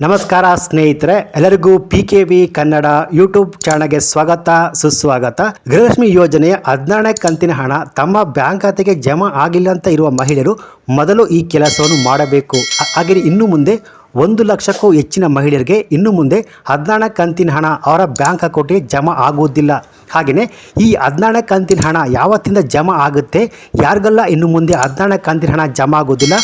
ನಮಸ್ಕಾರ ಸ್ನೇಹಿತರೆ, ಎಲ್ಲರಿಗೂ P K V Kannada YouTube ಚಾನಲ್ಗೆ ಸ್ವಾಗತ, ಸುಸ್ವಾಗತ. ಗೃಹಲಕ್ಷ್ಮಿ ಯೋಜನೆಯ ಹದಿನಾರನೇ ಕಂತಿನ ಹಣ ತಮ್ಮ ಬ್ಯಾಂಕ್ ಖಾತೆಗೆ ಜಮಾ ಆಗಿಲ್ಲ ಅಂತ ಇರುವ ಮಹಿಳೆಯರು ಮೊದಲು ಈ ಕೆಲಸವನ್ನು ಮಾಡಬೇಕು. ಹಾಗೆಯೇ ಇನ್ನು ಮುಂದೆ ಒಂದು ಲಕ್ಷಕ್ಕೂ ಹೆಚ್ಚಿನ ಮಹಿಳೆಯರಿಗೆ ಇನ್ನು ಮುಂದೆ ಹದಿನಾರನೇ ಕಂತಿನ ಹಣ ಅವರ ಬ್ಯಾಂಕ್ ಅಕೌಂಟಿಗೆ ಜಮಾ ಆಗುವುದಿಲ್ಲ. ಹಾಗೆಯೇ ಈ ಹದಿನಾರನೇ ಕಂತಿನ ಹಣ ಯಾವತ್ತಿಂದ ಜಮಾ ಆಗುತ್ತೆ, ಯಾರಿಗೆಲ್ಲ ಇನ್ನು ಮುಂದೆ ಹದಿನಾರನೇ ಕಂತಿನ ಹಣ ಜಮಾ ಆಗೋದಿಲ್ಲ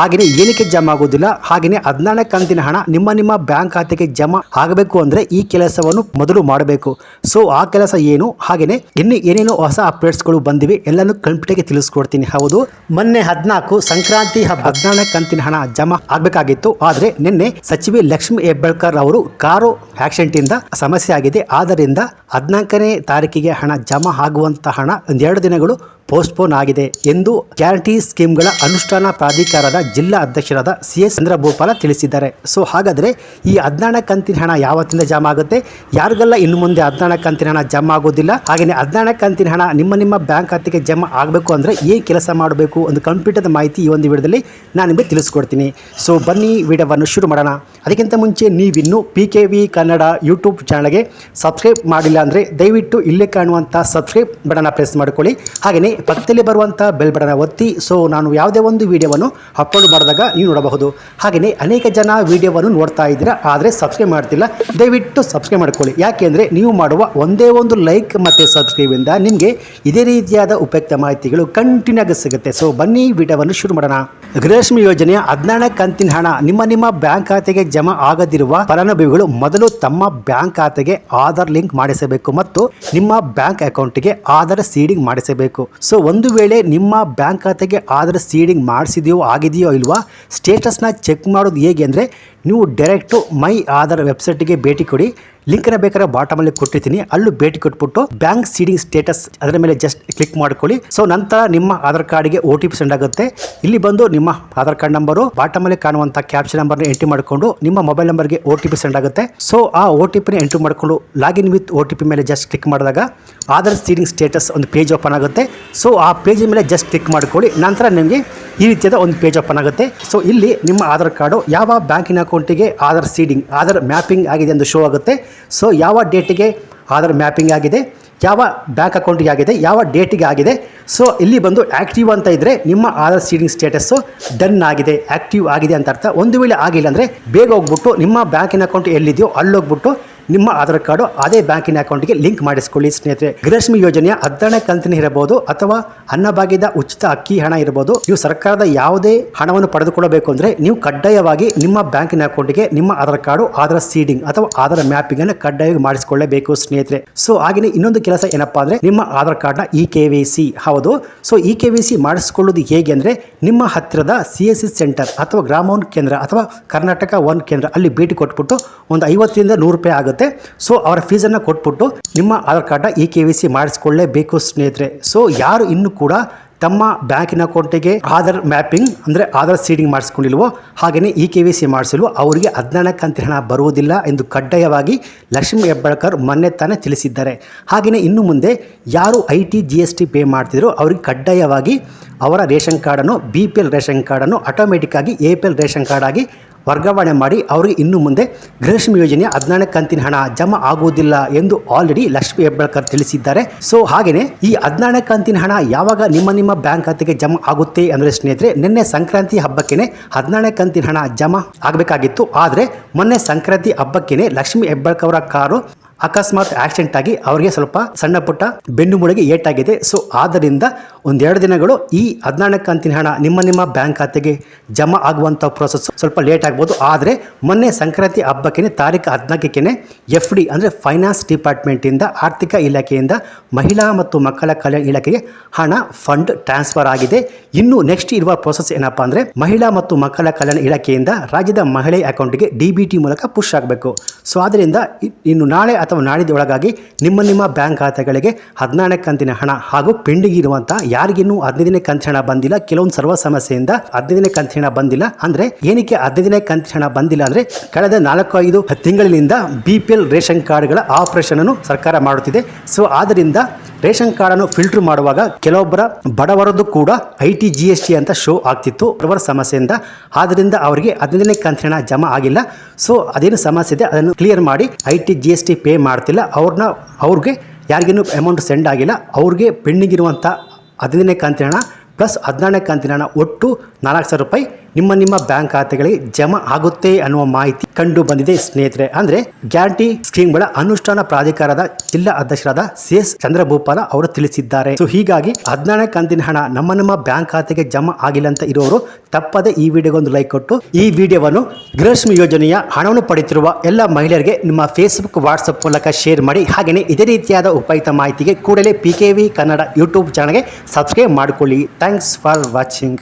ಹಾಗೆಯೇ ಏನಕ್ಕೆ ಜಮಾ ಆಗುವುದಿಲ್ಲ ಹಾಗೆಯೇ ಹದಿನಾರನೇ ಕಂತಿನ ಹಣ ನಿಮ್ಮ ನಿಮ್ಮ ಬ್ಯಾಂಕ್ ಖಾತೆಗೆ ಜಮಾ ಆಗಬೇಕು ಅಂದರೆ ಈ ಕೆಲಸವನ್ನು ಮೊದಲು ಮಾಡಬೇಕು. ಸೊ ಆ ಕೆಲಸ ಏನು? ಹಾಗೆಯೇ ಇನ್ನು ಏನೇನು ಹೊಸ ಅಪ್ಡೇಟ್ಸ್ಗಳು ಬಂದಿವೆ, ಎಲ್ಲನೂ ಕಂಪ್ಲೀಟಾಗಿ ತಿಳಿಸ್ಕೊಡ್ತೀನಿ. ಹೌದು, ಮೊನ್ನೆ ಹದಿನಾಲ್ಕು ಸಂಕ್ರಾಂತಿ ಹಬ್ಬ. ಹದಿನಾರನೇ ಕಂತಿನ ಹಣ ಜಮಾ ಆಗಬೇಕಾಗಿತ್ತು. ಆದರೆ ನಿನ್ನೆ ಸಚಿವೆ ಲಕ್ಷ್ಮಿ ಹೆಬ್ಬಾಳ್ಕರ್ ಅವರು ಕಾರು ಆಕ್ಸಿಡೆಂಟ್ ಇಂದ ಸಮಸ್ಯೆ ಆಗಿದೆ. ಆದ್ದರಿಂದ ಹದಿನಾಲ್ಕನೇ ತಾರೀಕಿಗೆ ಹಣ ಜಮಾ ಆಗುವಂತ ಹಣ, ಒಂದೆರಡು ದಿನಗಳು ಪೋಸ್ಟ್ಪೋನ್ ಆಗಿದೆ ಎಂದು ಗ್ಯಾರಂಟಿ ಸ್ಕೀಮ್ಗಳ ಅನುಷ್ಠಾನ ಪ್ರಾಧಿಕಾರದ ಜಿಲ್ಲಾ ಅಧ್ಯಕ್ಷರಾದ ಸಿ ಎಸ್ ಚಂದ್ರಭೂಪಾಲ ತಿಳಿಸಿದ್ದಾರೆ. ಸೊ ಹಾಗಾದರೆ ಈ ಹದಿನಾರನೇ ಕಂತಿನ ಹಣ ಯಾವತ್ತಿಂದ ಜಮಾ ಆಗುತ್ತೆ? ಯಾರಿಗೆಲ್ಲ ಇನ್ನು ಮುಂದೆ ಹದಿನಾರನೇ ಕಂತಿನ ಹಣ ಜಮಾ ಆಗೋದಿಲ್ಲ? ಹಾಗೆಯೇ ಹದಿನಾರನೇ ಕಂತಿನ ಹಣ ನಿಮ್ಮ ನಿಮ್ಮ ಬ್ಯಾಂಕ್ ಖಾತೆಗೆ ಜಮಾ ಆಗಬೇಕು ಅಂದರೆ ಏನು ಕೆಲಸ ಮಾಡಬೇಕು ಒಂದು ಕಂಪ್ಯೂಟರ್ದ ಮಾಹಿತಿ ಈ ಒಂದು ವಿಡಿಯೋದಲ್ಲಿ ನಾನು ನಿಮಗೆ ತಿಳಿಸ್ಕೊಡ್ತೀನಿ. ಸೊ ಬನ್ನಿ ವಿಡಿಯೋವನ್ನು ಶುರು ಮಾಡೋಣ. ಅದಕ್ಕಿಂತ ಮುಂಚೆ ನೀವಿನ್ನು P K V Kannada YouTube ಚಾನಲ್ಗೆ ಸಬ್ಸ್ಕ್ರೈಬ್ ಮಾಡಿಲ್ಲ ಅಂದರೆ ದಯವಿಟ್ಟು ಇಲ್ಲೇ ಕಾಣುವಂಥ ಸಬ್ಸ್ಕ್ರೈಬ್ ಬಟನ್ನ ಪ್ರೆಸ್ ಮಾಡಿಕೊಳ್ಳಿ. ಹಾಗೆಯೇ ಪಕ್ಕದಲ್ಲಿ ಬರುವಂಥ ಬೆಲ್ ಬಟನ್ನ ಒತ್ತಿ ಸೊ ನಾನು ಯಾವುದೇ ಒಂದು ವೀಡಿಯೋವನ್ನು ಅಪ್ಲೋಡ್ ಮಾಡಿದಾಗ ನೀವು ನೋಡಬಹುದು. ಹಾಗೆಯೇ ಅನೇಕ ಜನ ವೀಡಿಯೋವನ್ನು ನೋಡ್ತಾ ಇದ್ದೀರಾ, ಆದರೆ ಸಬ್ಸ್ಕ್ರೈಬ್ ಮಾಡ್ತಿಲ್ಲ, ದಯವಿಟ್ಟು ಸಬ್ಸ್ಕ್ರೈಬ್ ಮಾಡ್ಕೊಳ್ಳಿ. ಯಾಕೆಂದರೆ ನೀವು ಮಾಡುವ ಒಂದೇ ಒಂದು ಲೈಕ್ ಮತ್ತು ಸಬ್ಸ್ಕ್ರೈಬಿಂದ ನಿಮಗೆ ಇದೇ ರೀತಿಯಾದ ಉಪಯುಕ್ತ ಮಾಹಿತಿಗಳು ಕಂಟಿನ್ಯೂ ಆಗಿ ಸಿಗುತ್ತೆ. ಸೊ ಬನ್ನಿ ವಿಡಿಯೋವನ್ನು ಶುರು ಮಾಡೋಣ. ಗೃಹಲಕ್ಷ್ಮಿ ಯೋಜನೆಯ ಹದಿನಾರನೇ ಕಂತಿನ ಹಣ. ನಿಮ್ಮ ನಿಮ್ಮ ಬ್ಯಾಂಕ್ ಖಾತೆಗೆ ಜಮಾ ಆಗದಿರುವ ಫಲಾನುಭವಿಗಳು ಮೊದಲು ತಮ್ಮ ಬ್ಯಾಂಕ್ ಖಾತೆಗೆ ಆಧಾರ್ ಲಿಂಕ್ ಮಾಡಿಸಬೇಕು ಮತ್ತು ನಿಮ್ಮ ಬ್ಯಾಂಕ್ ಅಕೌಂಟ್ಗೆ ಆಧಾರ್ ಸೀಡಿಂಗ್ ಮಾಡಿಸಬೇಕು. ಸೊ ಒಂದು ವೇಳೆ ನಿಮ್ಮ ಬ್ಯಾಂಕ್ ಖಾತೆಗೆ ಆಧಾರ್ ಸೀಡಿಂಗ್ ಮಾಡಿಸಿದೆಯೋ, ಆಗಿದೆಯೋ ಇಲ್ವಾ ಸ್ಟೇಟಸ್ನ ಚೆಕ್ ಮಾಡೋದು ಹೇಗೆ ಅಂದರೆ ನೀವು ಡೈರೆಕ್ಟು ಮೈ ಆಧಾರ್ ವೆಬ್ಸೈಟ್ಗೆ ಭೇಟಿ ಕೊಡಿ. ಲಿಂಕ್ನ ಬೇಕಾದ್ರೆ ಬಾಟಮಲ್ಲಿ ಕೊಟ್ಟಿರ್ತೀನಿ. ಅಲ್ಲೂ ಭೇಟಿ ಕೊಟ್ಬಿಟ್ಟು ಬ್ಯಾಂಕ್ ಸೀಡಿಂಗ್ ಸ್ಟೇಟಸ್ ಅದರ ಮೇಲೆ ಜಸ್ಟ್ ಕ್ಲಿಕ್ ಮಾಡ್ಕೊಳ್ಳಿ. ಸೊ ನಂತರ ನಿಮ್ಮ ಆಧಾರ್ ಕಾರ್ಡ್ಗೆ ಒ ಟಿ ಪಿ ಸೆಂಡ್ ಆಗುತ್ತೆ. ಇಲ್ಲಿ ಬಂದು ನಿಮ್ಮ ಆಧಾರ್ ಕಾರ್ಡ್ ನಂಬರು ಬಾಟಮಲ್ಲಿ ಕಾಣುವಂಥ ಕ್ಯಾಪ್ಷನ್ ನಂಬರ್ನ ಎಂಟ್ರಿ ಮಾಡಿಕೊಂಡು ನಿಮ್ಮ ಮೊಬೈಲ್ ನಂಬರ್ಗೆ ಒ ಟಿ ಪಿ ಸೆಂಡ್ ಆಗುತ್ತೆ. ಸೊ ಆ ಓ ಟಿ ಪಿನ ಎಂಟ್ರಿ ಮಾಡಿಕೊಂಡು login with O T P ಮೇಲೆ ಜಸ್ಟ್ ಕ್ಲಿಕ್ ಮಾಡಿದಾಗ ಆಧಾರ್ ಸೀಡಿಂಗ್ ಸ್ಟೇಟಸ್ ಒಂದು ಪೇಜ್ ಓಪನ್ ಆಗುತ್ತೆ. ಸೊ ಆ ಪೇಜ್ ಮೇಲೆ ಜಸ್ಟ್ ಕ್ಲಿಕ್ ಮಾಡ್ಕೊಳ್ಳಿ. ನಂತರ ನಿಮಗೆ ಈ ರೀತಿಯಾದ ಒಂದು ಪೇಜ್ ಓಪನ್ ಆಗುತ್ತೆ. ಸೊ ಇಲ್ಲಿ ನಿಮ್ಮ ಆಧಾರ್ ಕಾರ್ಡು ಯಾವ ಬ್ಯಾಂಕಿನ ಅಕೌಂಟಿಗೆ ಆಧಾರ್ ಸೀಡಿಂಗ್, ಆಧಾರ್ ಮ್ಯಾಪಿಂಗ್ ಆಗಿದೆ ಎಂದು ಶೋ ಆಗುತ್ತೆ. ಸೊ ಯಾವ ಡೇಟಿಗೆ ಆಧಾರ್ ಮ್ಯಾಪಿಂಗ್ ಆಗಿದೆ, ಯಾವ ಬ್ಯಾಂಕ್ ಅಕೌಂಟಿಗೆ ಆಗಿದೆ, ಯಾವ ಡೇಟಿಗೆ ಆಗಿದೆ. ಸೊ ಇಲ್ಲಿ ಬಂದು ಆ್ಯಕ್ಟಿವ್ ಅಂತ ಇದ್ದರೆ ನಿಮ್ಮ ಆಧಾರ್ ಸೀಡಿಂಗ್ ಸ್ಟೇಟಸ್ಸು ಡನ್ ಆಗಿದೆ ಆ್ಯಕ್ಟಿವ್ ಆಗಿದೆ ಅಂತ ಅರ್ಥ. ಒಂದು ವೇಳೆ ಆಗಿಲ್ಲ ಅಂದರೆ ಬೇಗ ಹೋಗ್ಬಿಟ್ಟು ನಿಮ್ಮ ಬ್ಯಾಂಕಿನ ಅಕೌಂಟ್ ಎಲ್ಲಿದೆಯೋ ಅಲ್ಲಿ ಹೋಗ್ಬಿಟ್ಟು ನಿಮ್ಮ ಆಧಾರ್ ಕಾರ್ಡು ಅದೇ ಬ್ಯಾಂಕಿನ ಅಕೌಂಟ್ಗೆ ಲಿಂಕ್ ಮಾಡಿಸ್ಕೊಳ್ಳಿ, ಸ್ನೇಹಿತರೆ. ಗೃಹಲಕ್ಷ್ಮಿ ಯೋಜನೆಯ ಹದಿನಾರನೇ ಕಂತಿನ ಇರಬಹುದು ಅಥವಾ ಅನ್ನಭಾಗ್ಯದ ಉಚಿತ ಅಕ್ಕಿ ಹಣ ಇರಬಹುದು. ನೀವು ಸರ್ಕಾರದ ಯಾವುದೇ ಹಣವನ್ನು ಪಡೆದುಕೊಳ್ಳಬೇಕು ಅಂದರೆ ನೀವು ಕಡ್ಡಾಯವಾಗಿ ನಿಮ್ಮ ಬ್ಯಾಂಕಿನ ಅಕೌಂಟ್ಗೆ ನಿಮ್ಮ ಆಧಾರ್ ಕಾರ್ಡು, ಆಧಾರ್ ಸೀಡಿಂಗ್ ಅಥವಾ ಆಧಾರ್ ಮ್ಯಾಪಿಂಗ್ ಅನ್ನು ಕಡ್ಡಾಯವಾಗಿ ಮಾಡಿಸಿಕೊಳ್ಳಬೇಕು, ಸ್ನೇಹಿತರೆ. ಸೊ ಹಾಗೆಯೇ ಇನ್ನೊಂದು ಕೆಲಸ ಏನಪ್ಪಾ ಅಂದ್ರೆ ನಿಮ್ಮ ಆಧಾರ್ ಕಾರ್ಡ್ನ ಇ ಕೆ ವಿ ಸಿ ಹೌದು. So, E K Y C ಮಾಡಿಸ್ಕೊಳ್ಳೋದು ಹೇಗೆ ಅಂದರೆ ನಿಮ್ಮ ಹತ್ತಿರದ ಸಿ ಎಸ್ ಸಿ ಸೆಂಟರ್ ಅಥವಾ ಗ್ರಾಮೋನ್ ಕೇಂದ್ರ ಅಥವಾ ಕರ್ನಾಟಕ ಒನ್ ಕೇಂದ್ರ ಅಲ್ಲಿ ಭೇಟಿ ಕೊಟ್ಬಿಟ್ಟು ಒಂದು ಐವತ್ತರಿಂದ ನೂರು ರೂಪಾಯಿ ಆಗುತ್ತೆ. ಸೊ ಅವರ ಫೀಸನ್ನು ಕೊಟ್ಬಿಟ್ಟು ನಿಮ್ಮ ಆಧಾರ್ ಕಾರ್ಡ್ನ ಇ ಕೆ ವಿ ಸಿ ಮಾಡಿಸ್ಕೊಳ್ಳೇಬೇಕು ಸ್ನೇಹಿತರೆ. ಸೊ ಯಾರು ಇನ್ನೂ ಕೂಡ ತಮ್ಮ ಬ್ಯಾಂಕಿನ ಅಕೌಂಟಿಗೆ ಆಧಾರ್ ಮ್ಯಾಪಿಂಗ್ ಅಂದರೆ ಆಧಾರ್ ಸೀಡಿಂಗ್ ಮಾಡಿಸ್ಕೊಂಡಿಲ್ವೋ ಹಾಗೆಯೇ ಇ ಕೆ ವಿ ಸಿ ಮಾಡಿಸಲು ಅವರಿಗೆ ಹದಿನಾಲ್ಕು ಹಣ ಬರುವುದಿಲ್ಲ ಎಂದು ಕಡ್ಡಾಯವಾಗಿ ಲಕ್ಷ್ಮೀ ಹೆಬ್ಬಾಳ್ಕರ್ ಮೊನ್ನೆ ತಾನೇ ತಿಳಿಸಿದ್ದಾರೆ. ಹಾಗೆಯೇ ಇನ್ನು ಮುಂದೆ ಯಾರು I T G S T pay ಮಾಡ್ತಿದ್ರೋ, ಅವರಿಗೆ ಕಡ್ಡಾಯವಾಗಿ ಅವರ ರೇಷನ್ ಕಾರ್ಡನ್ನು ಬಿ ಪಿ ಎಲ್ ರೇಷನ್ ಕಾರ್ಡನ್ನು ಆಟೋಮೆಟಿಕ್ಕಾಗಿ ಎ ಪಿ ಎಲ್ ರೇಷನ್ ಕಾರ್ಡಾಗಿ ವರ್ಗಾವಣೆ ಮಾಡಿ ಅವರಿಗೆ ಇನ್ನು ಮುಂದೆ ಗೃಹಲಕ್ಷ್ಮಿ ಯೋಜನೆಯ ಹದಿನಾರನೇ ಕಂತಿನ ಹಣ ಜಮಾ ಆಗುವುದಿಲ್ಲ ಎಂದು ಆಲ್ರೆಡಿ ಲಕ್ಷ್ಮಿ ಹೆಬ್ಬಾಳ್ಕರ್ ತಿಳಿಸಿದ್ದಾರೆ. ಸೊ ಹಾಗೆಯೇ ಈ ಹದಿನಾರನೇ ಕಂತಿನ ಹಣ ಯಾವಾಗ ನಿಮ್ಮ ನಿಮ್ಮ ಬ್ಯಾಂಕ್ ಖಾತೆಗೆ ಜಮಾ ಆಗುತ್ತೆ ಅಂದರೆ ಸ್ನೇಹಿತರೆ, ನಿನ್ನೆ ಸಂಕ್ರಾಂತಿ ಹಬ್ಬಕ್ಕೆ ಹದಿನಾರನೇ ಕಂತಿನ ಹಣ ಜಮಾ ಆಗಬೇಕಾಗಿತ್ತು. ಆದರೆ ಮೊನ್ನೆ ಸಂಕ್ರಾಂತಿ ಹಬ್ಬಕ್ಕೇನೆ ಲಕ್ಷ್ಮಿ ಹೆಬ್ಬಾಳ್ಕರ್ ಅವರ ಕಾರು ಅಕಸ್ಮಾತ್ ಆಕ್ಸಿಡೆಂಟ್ ಆಗಿ ಅವರಿಗೆ ಸ್ವಲ್ಪ ಸಣ್ಣ ಪುಟ್ಟ ಬೆನ್ನು ಮೂಳೆಗೆ ಏಟಾಗಿದೆ. ಸೊ ಆದ್ದರಿಂದ ಒಂದೆರಡು ದಿನಗಳು ಈ ಹದಿನಾಲ್ಕು ಕಂತಿನ ಹಣ ನಿಮ್ಮ ನಿಮ್ಮ ಬ್ಯಾಂಕ್ ಖಾತೆಗೆ ಜಮಾ ಆಗುವಂಥ ಪ್ರೊಸೆಸ್ ಸ್ವಲ್ಪ ಲೇಟ್ ಆಗ್ಬೋದು. ಆದರೆ ಮೊನ್ನೆ ಸಂಕ್ರಾಂತಿ ಹಬ್ಬಕ್ಕೆ ತಾರೀಕು ಹದಿನಾಲ್ಕಕ್ಕೆ ಎಫ್ ಡಿ ಅಂದರೆ ಫೈನಾನ್ಸ್ ಡಿಪಾರ್ಟ್ಮೆಂಟಿಂದ ಆರ್ಥಿಕ ಇಲಾಖೆಯಿಂದ ಮಹಿಳಾ ಮತ್ತು ಮಕ್ಕಳ ಕಲ್ಯಾಣ ಇಲಾಖೆಗೆ ಹಣ ಫಂಡ್ ಟ್ರಾನ್ಸ್ಫರ್ ಆಗಿದೆ. ಇನ್ನು ನೆಕ್ಸ್ಟ್ ಇರುವ ಪ್ರೋಸೆಸ್ ಏನಪ್ಪಾ ಅಂದರೆ ಮಹಿಳಾ ಮತ್ತು ಮಕ್ಕಳ ಕಲ್ಯಾಣ ಇಲಾಖೆಯಿಂದ ರಾಜ್ಯದ ಮಹಿಳೆ ಅಕೌಂಟ್ಗೆ ಡಿ ಬಿ ಟಿ ಮೂಲಕ ಪುಷ್ ಆಗಬೇಕು. ಸೊ ಆದ್ದರಿಂದ ಇನ್ನು ನಾಳೆ ಅಥವಾ ನಾಡಿದ ಒಳಗಾಗಿ ನಿಮ್ಮ ನಿಮ್ಮ ಬ್ಯಾಂಕ್ ಖಾತೆಗಳಿಗೆ ಹದಿನಾರನೇ ಕಂತಿನ ಹಣ ಹಾಗೂ ಪೆಂಡಿಂಗ್ ಇರುವಂತಹ ಯಾರಿಗಿನ್ನೂ ಹದಿನೈದನೇ ಕಂತಿನ ಹಣ ಬಂದಿಲ್ಲ. ಕೆಲವೊಂದು ಸರ್ವ ಸಮಸ್ಯೆಯಿಂದ ಹದಿನೈದನೇ ಕಂತಿನ ಹಣ ಬಂದಿಲ್ಲ. ಅಂದ್ರೆ ಏನಕ್ಕೆ ಹದಿನೈದನೇ ಕಂತಿನ ಹಣ ಬಂದಿಲ್ಲ ಅಂದ್ರೆ ಕಳೆದ ನಾಲ್ಕು, ಐದು ತಿಂಗಳಿನಿಂದ ಬಿ ರೇಷನ್ ಕಾರ್ಡ್ಗಳ ಆಪರೇಷನ್ ಅನ್ನು ಸರ್ಕಾರ ಮಾಡುತ್ತಿದೆ. ಸೊ ಆದ್ದರಿಂದ ರೇಷನ್ ಕಾರ್ಡ್ ಅನ್ನು ಫಿಲ್ಟರ್ ಮಾಡುವಾಗ ಕೆಲವೊಬ್ಬರ ಬಡವರದ್ದು ಕೂಡ I T G S T ಅಂತ ಶೋ ಆಗ್ತಿತ್ತು. ಬಡವರ ಸಮಸ್ಯೆಯಿಂದ. ಆದ್ದರಿಂದ ಅವರಿಗೆ ಹದಿನೈದನೇ ಕಂತಿನ ಜಮಾ ಆಗಿಲ್ಲ. ಸೊ ಅದೇನು ಸಮಸ್ಯೆ ಇದೆ, ಅದನ್ನು ಕ್ಲಿಯರ್ ಮಾಡಿ I T G S T pay ಮಾಡ್ತಿಲ್ಲ. ಅವ್ರನ್ನ, ಅವ್ರಿಗೆ ಯಾರಿಗೇನು ಅಮೌಂಟ್ ಸೆಂಡ್ ಆಗಿಲ್ಲ. ಅವ್ರಿಗೆ ಪೆಂಡಿಂಗ್ ಇರುವಂಥ ಹದಿನೈದನೇ ಕಂತಿನ ಪ್ಲಸ್ ಹದಿನಾರನೇ ಕಂತಿನ ಒಟ್ಟು ನಾಲ್ಕು ಸಾವಿರ ರೂಪಾಯಿ ನಿಮ್ಮ ನಿಮ್ಮ ಬ್ಯಾಂಕ್ ಖಾತೆಗಳಿಗೆ ಜಮಾ ಆಗುತ್ತೆ ಅನ್ನುವ ಮಾಹಿತಿ ಕಂಡು ಬಂದಿದೆ ಸ್ನೇಹಿತರೆ. ಅಂದ್ರೆ ಗ್ಯಾರಂಟಿ ಸ್ಕೀಮ್ಗಳ ಅನುಷ್ಠಾನ ಪ್ರಾಧಿಕಾರದ ಜಿಲ್ಲಾ ಅಧ್ಯಕ್ಷರಾದ ಸಿ ಎಸ್ ಚಂದ್ರಭೂಪಾಲ ಅವರು ತಿಳಿಸಿದ್ದಾರೆ. ಸೊ ಹೀಗಾಗಿ ಹದಿನಾರನೇ ಕಂತಿನ ಹಣ ನಮ್ಮ ನಮ್ಮ ಬ್ಯಾಂಕ್ ಖಾತೆಗೆ ಜಮಾ ಆಗಿಲ್ಲ ಅಂತ ಇರುವವರು ತಪ್ಪದೆ ಈ ವಿಡಿಯೋಗೆ ಒಂದು ಲೈಕ್ ಕೊಟ್ಟು ಈ ವಿಡಿಯೋವನ್ನು ಗೃಹಲಕ್ಷ್ಮಿ ಯೋಜನೆಯ ಹಣವನ್ನು ಪಡೆಯುತ್ತಿರುವ ಎಲ್ಲ ಮಹಿಳೆಯರಿಗೆ ನಿಮ್ಮ ಫೇಸ್ಬುಕ್, ವಾಟ್ಸ್ಆಪ್ ಮೂಲಕ ಶೇರ್ ಮಾಡಿ. ಹಾಗೆಯೇ ಇದೇ ರೀತಿಯಾದ ಉಪಯುಕ್ತ ಮಾಹಿತಿಗೆ ಕೂಡಲೇ ಪಿ ಕನ್ನಡ ಯೂಟ್ಯೂಬ್ ಚಾನಲ್ಗೆ ಸಬ್ಸ್ಕ್ರೈಬ್ ಮಾಡಿಕೊಳ್ಳಿ. Thanks for watching